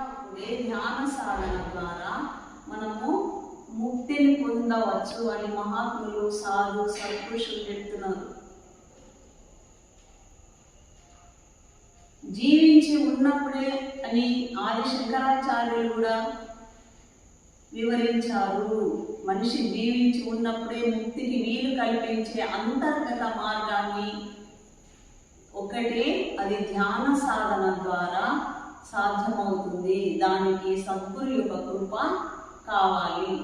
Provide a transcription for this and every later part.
చిన్నప్పుడే ధ్యాన సాధన ద్వారా మనము ముక్తిని పొందవచ్చు అని మహాత్ములు సాధు సత్పురుషులు చెప్తున్నారు. జీవించి ఉన్నప్పుడే అని ఆది శంకరాచార్యులు కూడా వివరించారు. మనిషి జీవించి ఉన్నప్పుడే ముక్తికి వీలు కల్పించే అంతర్గత మార్గాన్ని ఒకటే అది ధ్యాన సాధన ద్వారా సాధ్యమవుతుంది. దానికి సద్గురు యొక్క కృప కావాలి.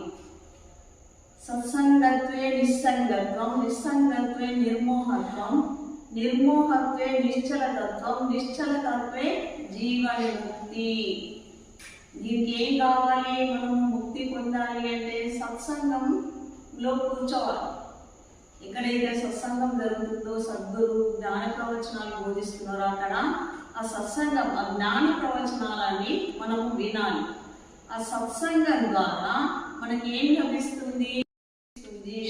సత్సంగత్వే నిస్సంగత్వం నిస్సంగత్వే నిర్మోహత్వం నిర్మోహత్వే నిశ్చలతత్వం నిశ్చలతత్వే జీవన్ముక్తి. దీనికి ఏం కావాలి? మనం ముక్తి పొందాలి అంటే సత్సంగంలో కూర్చోవాలి. ఎక్కడైతే సత్సంగం జరుగుతుందో సద్గురు జ్ఞాన ప్రవచనాలు బోధిస్తున్నారో అక్కడ ఆ సత్సంగం ఆ జ్ఞాన ప్రవచనాలని మనము వినాలి. ఆ సత్సంగం ద్వారా మనకి ఏం లభిస్తుంది?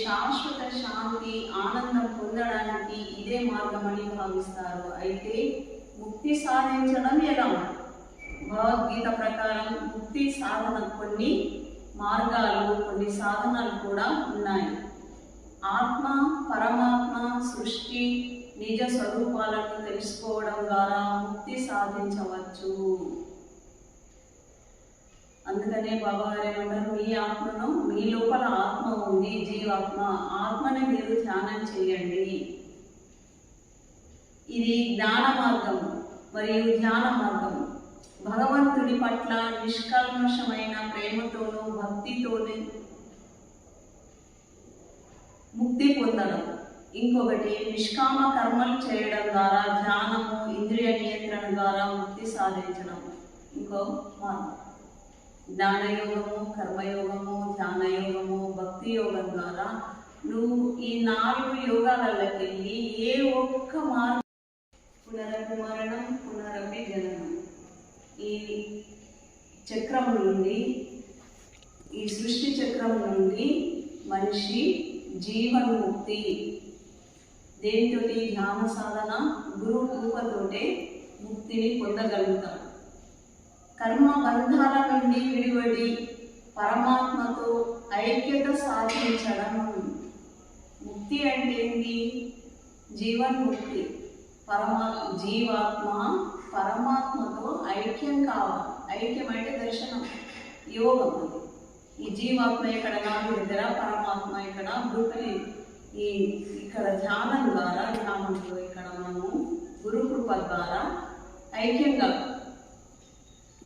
శాశ్వత శాంతి ఆనందం పొందడానికి ఇదే మార్గం అని భావిస్తారు. అయితే ముక్తి సాధించడం ఎలా? భగవద్గీత ప్రకారం ముక్తి సాధన కొన్ని మార్గాలు కొన్ని సాధనాలు కూడా ఉన్నాయి. ఆత్మ పరమాత్మ సృష్టి నిజ స్వరూపాలను తెలుసుకోవడం ద్వారా ముక్తి సాధించవచ్చు. అందుకనే బాబా గారు ఏమంటారు? మీ ఆత్మను మీ లోపల ఆత్మ ఉంది జీవాత్మ. ఆత్మని మీరు ధ్యానం చేయండి. ఇది జ్ఞాన మార్గం మరియు ధ్యాన మార్గం. భగవంతుడి పట్ల నిష్కల్మషమైన ప్రేమతోనూ భక్తితోనే ముక్తి పొందడం. ఇంకొకటి నిష్కామ కర్మలు చేయడం ద్వారా ధ్యానము ఇంద్రియ నియంత్రణ ద్వారా ముక్తి సాధించడం. ఇంకో మార్గం. జ్ఞానయోగము కర్మయోగము ధ్యానయోగము భక్తి యోగం ద్వారా నువ్వు ఈ నాలుగు యోగాలలోకి వెళ్ళి ఏ ఒక్క మార్గం పునరపి మరణం పునరపి జననం ఈ చక్రం నుండి ఈ సృష్టి చక్రం నుండి మనిషి జీవన్ముక్తి దేనితోటి? ధ్యాన సాధన గురు కృపతోటే ముక్తిని పొందగలుగుతాం. కర్మ బంధాల నుండి విడివడి పరమాత్మతో ఐక్యత సాధించడం. ముక్తి అంటే ఏంటి? జీవన్ముక్తి. పరమా జీవాత్మ పరమాత్మతో ఐక్యం కావాలి. ఐక్యం అంటే దర్శనం యోగం. ఈ జీవాత్మ ఇక్కడ నాలుగు దగ్గర పరమాత్మ ఇక్కడ మృతుని ఈ ఇక్కడ ధ్యానం ద్వారా ధ్యానంలో ఇక్కడ మనము గురు కృప ద్వారా ఐక్యంగా